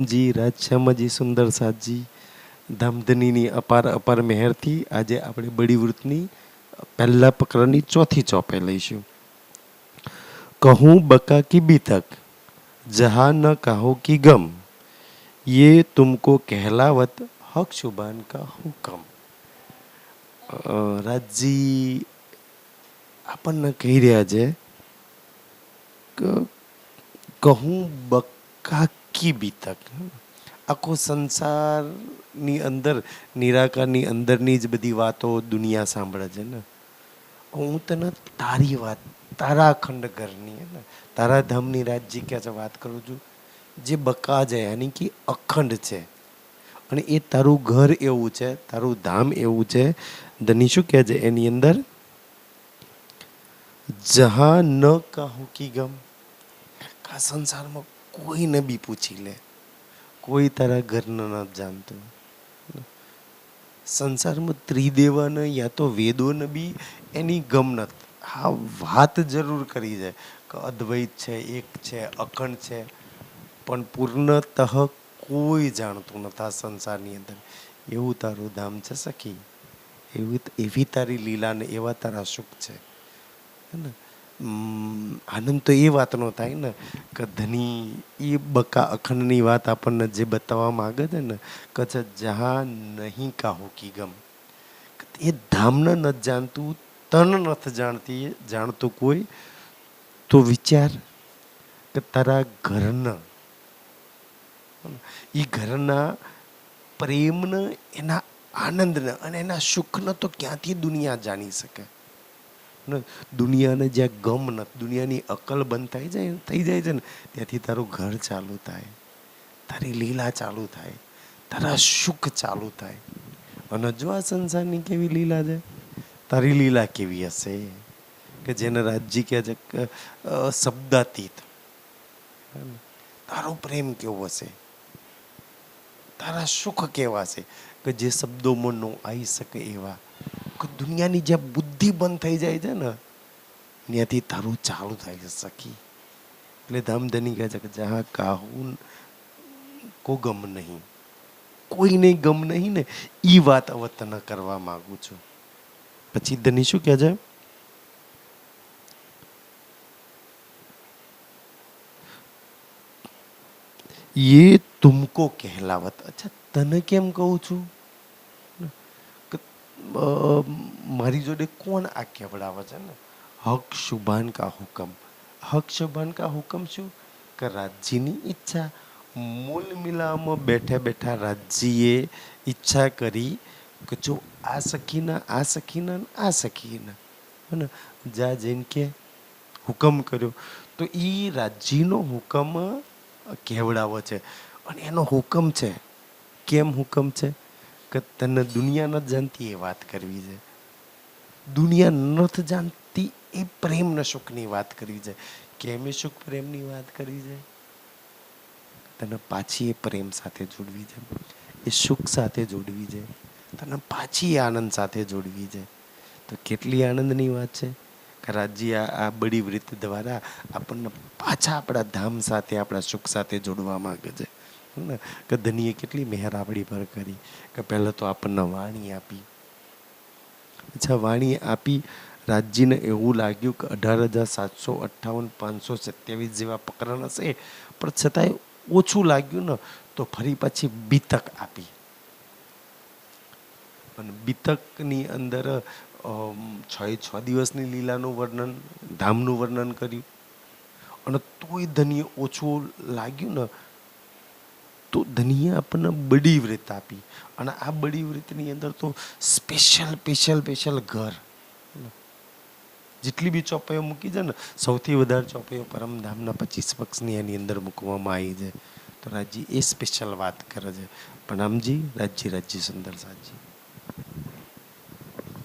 જી રાજશ્યામજી સુંદર સાજી ધામધનીની અપાર અપાર મહેરથી આજે આપણે બડી વૃત્તની પહેલા પ્રકરણની ચોથી ચોપે લઈશું કહું બકા કી બીતક જહા ન કહો કી ગમ ये तुमको कहलावत हक शुबान का हुकम અ, રાજજી આપણને કહી રહ્યા છે કે કહું બકાકી બીતક? આખો સંસારની અંદર, નિરાકારની અંદરની જ બધી વાતો દુનિયા સાંભળે છે ને. હું તને તારી વાત, તારા અખંડ ઘરની ને, તારા ધામની રાજ્ય ક્યાં છે વાત કરું છું, જે બકા છે યાની કે અખંડ છે. અને એ તારું ઘર એવું છે, તારું ધામ એવું છે. ધની શું કહે છે એની અંદર? જહા ન કહું કી ગમ આ સંસારમાં કોઈને બી પૂછી લે. કોઈ તારા ઘરને ન જાણતું સંસારમાં ત્રિદેવાને યા તો વેદોને બી એની ગમ નથી. હા, વાત જરૂર કરી છે કે અદ્વૈત છે, એક છે, અખંડ છે, પણ પૂર્ણતઃ કોઈ જાણતું નથી આ સંસારની અંદર. એવું તારું ધામ છે સખી? એવી એવી તારી લીલા ને એવા તારા સુખ છે. હે ને? આનંદ તો એ વાતનો થાય ને. કે ધની એ બકા અખંડની વાત આપણને જે બતાવવા માગે છે ને, કચ્છ જહા નહીં કાહો કી ગમ. એ ધામને નથી જાણતું, તન નથી જાણતી, જાણતું કોઈ, તો વિચાર કે તારા ઘરના એ ઘરના પ્રેમને, એના આનંદને અને એના સુખને તો ક્યાંથી દુનિયા જાણી શકે? દુનિયાને જ્યાં ગમ નથી દુનિયાની અકલ બંધ થઈ જાય થઈ જાય છે ને, ત્યાંથી તારું ઘર ચાલુ થાય, તારી લીલા ચાલુ થાય, તારા સુખ ચાલુ થાય. અને જો આ સંસારની કેવી લીલા છે? તારી લીલા કેવી હશે? કે જેને રાજજી કહે છે શબ્દાતીત. તારો પ્રેમ કેવો હશે? તારા સુખ કેવા છે કે જે શબ્દોમાં ન આવી શકે એવા. દુનિયાની જે બુદ્ધિ બંધ થઈ જાય છે ને, ત્યાંથી તારું ચાલુ થાય છે સખી. એટલે ધામધની કહે છે કે જહા કાહુન કો ગમ નહીં. કોઈને ગમ નહીં ને એ વાત હવે તને કરવા માગું છું. પછી ધની શું કહે છે? ये તુમકો કહેલાવત. અચ્છા, તને કેમ કહું છું? મારી જોડે કોણ આ કહેવડાવે છે ને? હક શુભાન કા હુકમ. હક શુભાન કા હુકમ શું? કે રાજ્યની ઈચ્છા. મૂલ મિલામાં બેઠા બેઠા રાજ્યએ ઈચ્છા કરી કે જો આ સખીના આ સખીના આ સખીના. ને? જા જઈને કે હુકમ કર્યો. તો એ રાજ્યનો હુકમ કહેવડાવો છે. અને એનો હુકમ છે. કેમ હુકમ છે? કે તને દુનિયા નથી જાણતી એ વાત કરવી છે. દુનિયા નથી જાણતી એ પ્રેમના સુખની વાત કરવી છે. કેમે સુખ પ્રેમની વાત કરવી છે? તને પાછી એ પ્રેમ સાથે જોડવી છે. એ સુખ સાથે જોડવી છે. તને પાછી આનંદ સાથે જોડવી છે. તો કેટલી આનંદની વાત છે રાજ્ય આ બડી વૃત્તિ દ્વારા આપણને પાછા આપણા ધામ સાથે, આપણા સુખ સાથે જોડવા માંગે છે. ને, કે ધનીએ કેટલી મહેર આપણી પર કરી, કે પહેલાં તો આપણને વાણી આપી. અચ્છા, વાણી આપી રાજ્યને એવું લાગ્યું કે અઢાર હજાર સાતસો અઠ્ઠાવન પાંચસો સત્યાવીસ જેવા પ્રકરણ હશે, પણ છતાંય ઓછું લાગ્યું ને, તો ફરી પાછી બીતક આપી. અને બીતકની અંદર છ છ દિવસની લીલાનું વર્ણન, ધામનું વર્ણન કર્યું. અને તોય ધનીએ ઓછું લાગ્યું ને તો ધનીએ આપણને બડી વ્રત આપી. અને આ બડી વ્રતની અંદર તો સ્પેશિયલ સ્પેશિયલ સ્પેશિયલ ઘર. જેટલી બી ચોપાઈઓ મૂકી છે ને, સૌથી વધારે ચોપાઈઓ પરમધામના પચીસ પક્ષની એની અંદર મૂકવામાં આવી છે. તો રાજજી એ સ્પેશિયલ વાત કરે છે. પ્રણામજી રાજજી રાજજી સુંદર સાજી.